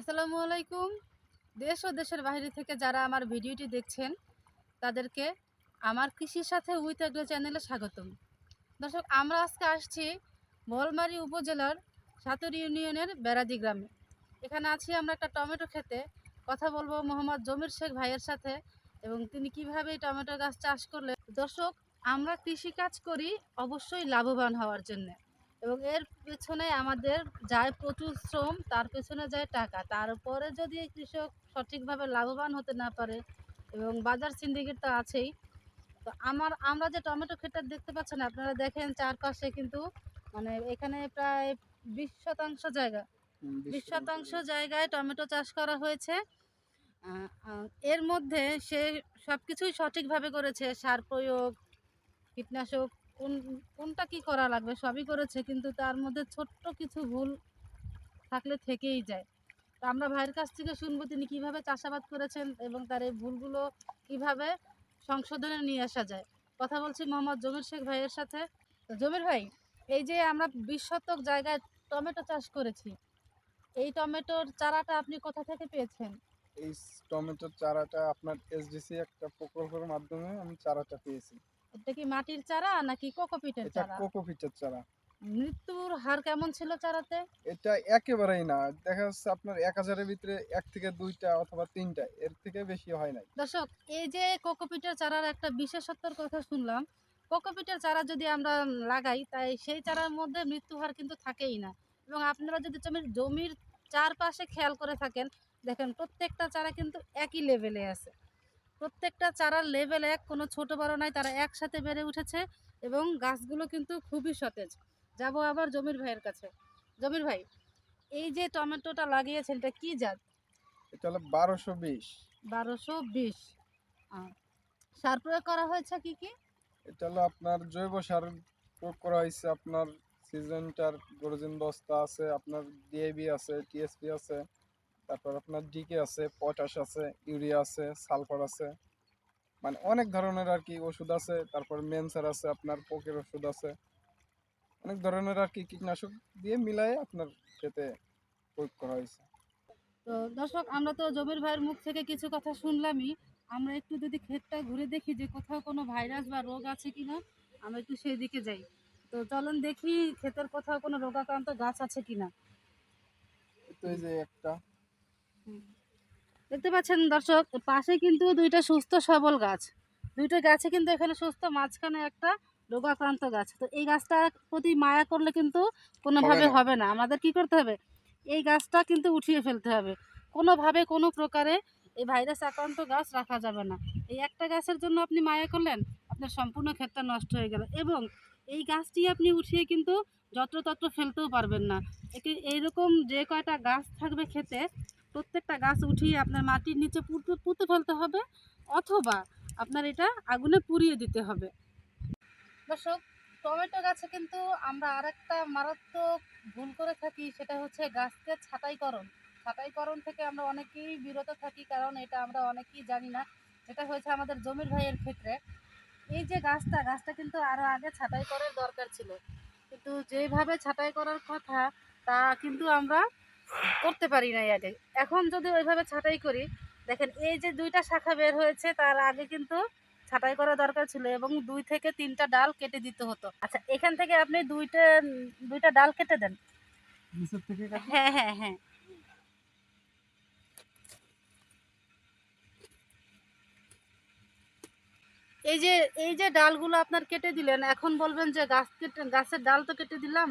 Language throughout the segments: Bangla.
আসসালামু আলাইকুম। দেশ ও দেশের বাইরে থেকে যারা আমার ভিডিওটি দেখছেন, তাদেরকে আমার কৃষির সাথে উইথ এগ্রো চ্যানেলে স্বাগতম। দর্শক, আমরা আজকে আসছি বলমারি উপজেলার সাতুর ইউনিয়নের বেড়াদি গ্রামে। এখানে আছি আমরা একটা টমেটো খেতে। কথা বলব মোহাম্মদ জমির শেখ ভাইয়ের সাথে এবং তিনি কীভাবে টমেটো গাছ চাষ করলে দর্শক, আমরা কৃষি কাজ করি অবশ্যই লাভবান হওয়ার জন্যে। এবং এর পেছনে আমাদের যায় প্রচুর শ্রম তার পেছনে যায় টাকা। তারপরে যদি কৃষক সঠিকভাবে লাভবান হতে না পারে এবং বাজার সিন্ডিকেট তো আছেই তো আমার আমরা যে টমেটো ক্ষেতটা দেখতে পাচ্ছেন আপনারা দেখেন চারপাশে কিন্তু মানে এখানে প্রায় বিশ শতাংশ জায়গা। বিশ শতাংশ জায়গায় টমেটো চাষ করা হয়েছে। এর মধ্যে সে সব কিছুই সঠিকভাবে করেছে সার প্রয়োগ কীটনাশক কোন, কোনটা কি করা লাগবে সবই করেছে, কিন্তু তার মধ্যে ছোট্ট কিছু ভুল থাকলে থেকেই যায়। তো আমরা ভাইয়ের কাছ থেকে শুনব তিনি কীভাবে চাষাবাদ করেছেন এবং তার এই ভুলগুলো কীভাবে সংশোধনে নিয়ে আসা যায়। কথা বলছি মোহাম্মদ জমির শেখ ভাইয়ের সাথে। জমির ভাই, এই যে আমরা বিশ শতক জায়গায় টমেটো চাষ করেছি, এই টমেটোর চারাটা আপনি কোথা থেকে পেয়েছেন? এই টমেটোর চারাটা আপনার এসডিসি একটা প্রকল্পের মাধ্যমে আমি চারাটা পেয়েছি। এটা কি মাটির চারা নাকি কোকোপিটের চারা? কোকোপিটের চারা। মৃত্যুর হার কেমন ছিল চারাতে? এটা একেবারেই না। দেখা যাচ্ছে আপনার এক হাজারের ভিতরে এক থেকে দুইটা অথবা তিনটা এর থেকে বেশি হয় নাই। দর্শক এই যে কোকোপিটের চারার একটা বিশেষত্বর কথা শুনলাম কোকোপিটের চারা যদি আমরা লাগাই তাই সেই চারার মধ্যে মৃত্যু হার কিন্তু থাকেই না। এবং আপনারা যদি জমির জমির চারপাশে খেয়াল করে থাকেন দেখেন প্রত্যেকটা চারা কিন্তু একই লেভেলে আছে। প্রত্যেকটা চারার লেভেল এক কোনো ছোট বড় নাই তারা একসাথে বেড়ে উঠেছে এবং গাছগুলো কিন্তু খুবই সতেজ। যাব আবার জমির ভাইয়ের কাছে। জমির ভাই এই যে টমেটোটা লাগিয়েছেন এটা কি জাত? এটা হলো বারোশো বিশ। বারোশো বিশ। সার প্রয়োগ করা হয়েছে কি কি? এটা হলো আপনার জৈব সার প্রয়োগ করা হয়েছে আপনার সিজনটার গরজিন বস্তা আছে আপনার ডিএবি আছে টিএসপি আছে। তারপর আপনার ডিকে আছে পটাশ আছে ইউরিয়া আছে সালফার আছে। মানে অনেক ধরনের আর কি ওষুধ আছে তারপর মেনসার আছে আপনার পোকের ওষুধ আছে। অনেক ধরনের আর কি কীটনাশক দিয়ে মিলাই আপনার খেতে প্রয়োগ করা হয়েছে। তো দর্শক আমরা তো জমির ভাইয়ের মুখ থেকে কিছু কথা শুনলামই। আমরা একটু যদি ক্ষেতটা ঘুরে দেখি যে কোথাও কোনো ভাইরাস বা রোগ আছে কিনা আমরা একটু সেই দিকে যাই। তো চলুন দেখি ক্ষেতের কোথাও কোনো রোগাক্রান্ত গাছ আছে কিনা। তো এই যে একটা। দেখতে পাচ্ছেন দর্শক পাশে কিন্তু দুইটা সুস্থ সবল গাছ। দুইটা গাছে কিন্তু এখানে সুস্থ মাঝখানে একটা রোগাক্রান্ত গাছ। তো এই গাছটার প্রতি মায়া করলে কিন্তু কোনোভাবে হবে না। আমাদের কি করতে হবে? এই গাছটা কিন্তু উঠিয়ে ফেলতে হবে। কোনোভাবে কোনো প্রকারে এই ভাইরাস আক্রান্ত গাছ রাখা যাবে না। এই একটা গাছের জন্য আপনি মায়া করলেন আপনার সম্পূর্ণ ক্ষেতটা নষ্ট হয়ে গেল। এবং এই গাছটি আপনি উঠিয়ে কিন্তু যত্রতত্র ফেলতেও পারবেন না। একে এইরকম যে কয়টা গাছ থাকবে খেতে প্রত্যেকটা গাছ উঠিয়ে আপনার মাটির নিচে পুঁতে পুঁতে ফেলতে হবে অথবা আপনার এটা আগুনে পুড়িয়ে দিতে হবে। দর্শক, টমেটো গাছে কিন্তু আমরা আরেকটা মারাত্মক ভুল করে থাকি, সেটা হচ্ছে গাছকে ছাঁটাইকরণ। ছাঁটাইকরণ থেকে আমরা অনেকেই বিরত থাকি, কারণ এটা আমরা অনেকেই জানি না। যেটা হয়েছে আমাদের জমির ভাইয়ের ক্ষেত্রে। এই যে গাছটা গাছটা কিন্তু আরও আগে ছাঁটাই করার দরকার ছিল। কিন্তু যেভাবে ছাঁটাই করার কথা, তা কিন্তু আমরা করতে পারি নাই আগে। এখন যদি ওইভাবে ছাঁটাই করি দেখেন এই যে দুইটা শাখা বের হয়েছে তার আগে কিন্তু ছাঁটাই করা দরকার ছিল এবং দুই থেকে তিনটা ডাল কেটে দিতে হতো। আচ্ছা এখান থেকে আপনি দুইটা দুইটা ডাল কেটে দেন। হ্যাঁ হ্যাঁ হ্যাঁ। এই যে এই যে ডালগুলো আপনার কেটে দিলেন এখন বলবেন যে গাছ কেটে গাছের ডাল তো কেটে দিলাম।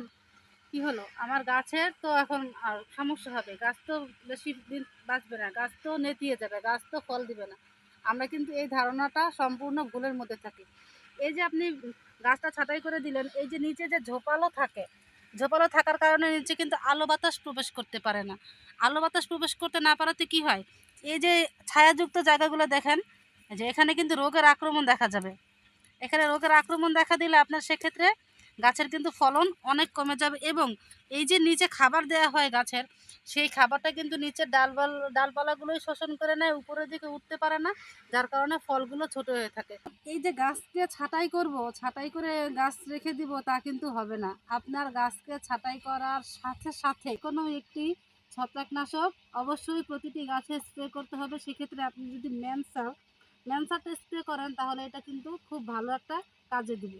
কি হলো? আমার গাছের তো এখন সমস্যা হবে। গাছ তো বেশি দিন বাঁচবে না। গাছ তো নেতিয়ে যাবে, গাছ তো ফল দিবে না। আমরা কিন্তু এই ধারণাটা সম্পূর্ণ ভুলের মধ্যে থাকি। এই যে আপনি গাছটা ছাঁটাই করে দিলেন, এই যে নিচে যে ঝোপালো থাকে, ঝোপালো থাকার কারণে নিচে কিন্তু আলো বাতাস প্রবেশ করতে পারে না। আলো বাতাস প্রবেশ করতে না পারাতে কি হয়? এই যে ছায়াযুক্ত জায়গাগুলো দেখেন যে এখানে কিন্তু রোগের আক্রমণ দেখা যাবে। এখানে রোগের আক্রমণ দেখা দিলে আপনার সেক্ষেত্রে গাছের কিন্তু ফলন অনেক কমে যাবে এবং এই যে নিচে খাবার দেওয়া হয় গাছের, সেই খাবারটা কিন্তু নিচের ডালপাল ডালপালাগুলোই শোষণ করে নেয়, উপরের দিকে উঠতে পারে না, যার কারণে ফলগুলো ছোট হয়ে থাকে। এই যে গাছকে ছাঁটাই করব, ছাঁটাই করে গাছ রেখে দিব তা কিন্তু হবে না। আপনার গাছকে ছাঁটাই করার সাথে সাথে কোনো একটি ছত্রাকনাশক অবশ্যই প্রতিটি গাছে স্প্রে করতে হবে। সেক্ষেত্রে আপনি যদি ম্যানসার ম্যানসারটা স্প্রে করেন, তাহলে এটা কিন্তু খুব ভালো একটা কাজে দিবে।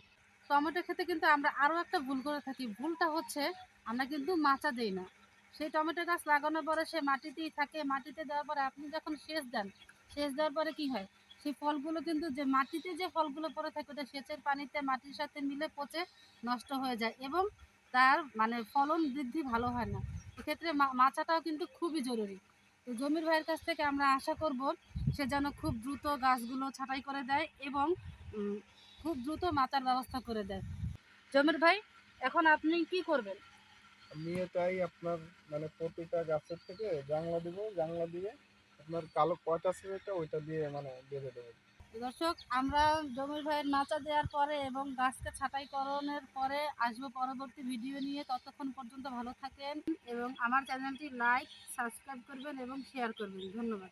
টমেটো খেতে কিন্তু আমরা আরও একটা ভুল করে থাকি। ভুলটা হচ্ছে আমরা কিন্তু মাচা দেই না। সেই টমেটো গাছ লাগানোর পরে সে মাটিতেই থাকে। মাটিতে দেওয়ার পরে আপনি যখন সেচ দেন, সেচ দেওয়ার পরে কি হয়? সেই ফলগুলো কিন্তু যে মাটিতে যে ফলগুলো পড়ে থাকে, ওটা সেচের পানিতে মাটির সাথে মিলে পচে নষ্ট হয়ে যায় এবং তার মানে ফলন বৃদ্ধি ভালো হয় না। এক্ষেত্রে মাচাটাও কিন্তু খুবই জরুরি। তো জমির ভাইয়ের কাছ থেকে আমরা আশা করব, সে যেন খুব দ্রুত গাছগুলো ছাঁটাই করে দেয় এবং খুব দ্রুত মাচার ব্যবস্থা করে দেয়। জমির ভাই এখন আপনি কি করবেন? আমি এটাই আপনার মানে প্রতিটা গাছের থেকে জাংলা দিব জাংলা দিয়ে আপনার কালো পট আছে যেটা ওইটা দিয়ে মানে বেঁধে দেবো। দর্শক আমরা জমির ভাইয়ের মাচা দেওয়ার পরে এবং গাছকে ছাঁটাইকরণের পরে আসব পরবর্তী ভিডিও নিয়ে। ততক্ষণ পর্যন্ত ভালো থাকেন এবং আমার চ্যানেলটি লাইক সাবস্ক্রাইব করবেন এবং শেয়ার করবেন। ধন্যবাদ।